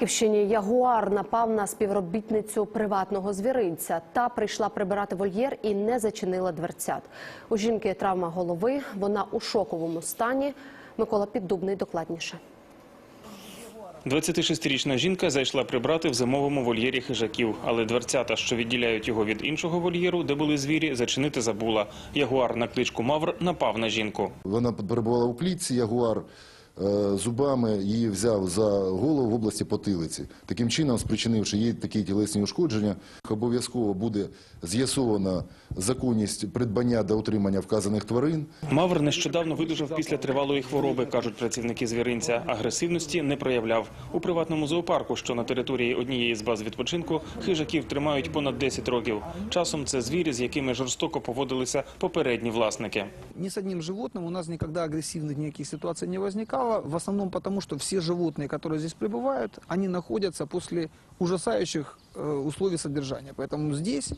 Харківщині ягуар напав на співробітницю приватного звіринця. Та прийшла прибирати вольєр і не зачинила дверцят. У жінки травма голови. Вона у шоковому стані. Микола Піддубний докладніше. 26-річна жінка зайшла прибрати в зимовому вольєрі хижаків, але дверцята, що відділяють його від іншого вольєру, де були звірі, зачинити забула. Ягуар на кличку Мавр напав на жінку. Вона перебувала у клітці, ягуар зубами її взяв за голову в області потилиці. Таким чином, спричинивши їй такі тілесні ушкодження, обов'язково буде з'ясована законність придбання та утримання вказаних тварин. Мавр нещодавно видужав після тривалої хвороби, кажуть працівники звіринця. Агресивності не проявляв. У приватному зоопарку, що на території однієї з баз відпочинку, хижаків тримають понад 10 років. Часом це звірі, з якими жорстоко поводилися попередні власники. Ни с одним животным у нас никогда агрессивных никаких ситуаций не возникало. В основном потому, что все животные, которые здесь пребывают, они находятся после ужасающих э, условий содержания. Поэтому здесь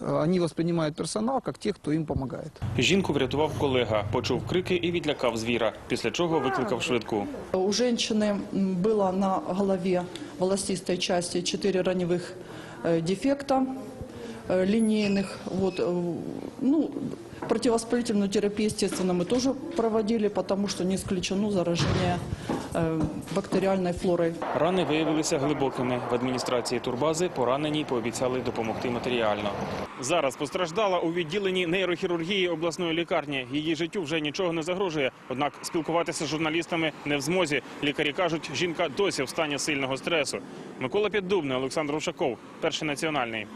э, они воспринимают персонал как тех, кто им помогает. Жінку врятував колега, почув крики і відлякав звіра, після чого викликав швидку. У женщины м, было на голове волосистой части 4 раневых э, дефекта э, линейных. Вот, э, ну, противовоспалительную терапию, естественно, мы тоже проводили, потому что не исключено заражение э, бактериальной флорой. Рани виявилися глибокими. В адміністрації турбази пораненій пообіцяли допомогти матеріально. Зараз постраждала у відділенні нейрохірургії обласної лікарні. Її життю вже нічого не загрожує. Однак спілкуватися з журналістами не в змозі. Лікарі кажуть, жінка досі в стані сильного стресу. Микола Піддубний, Олександр Ушаков, перший національний.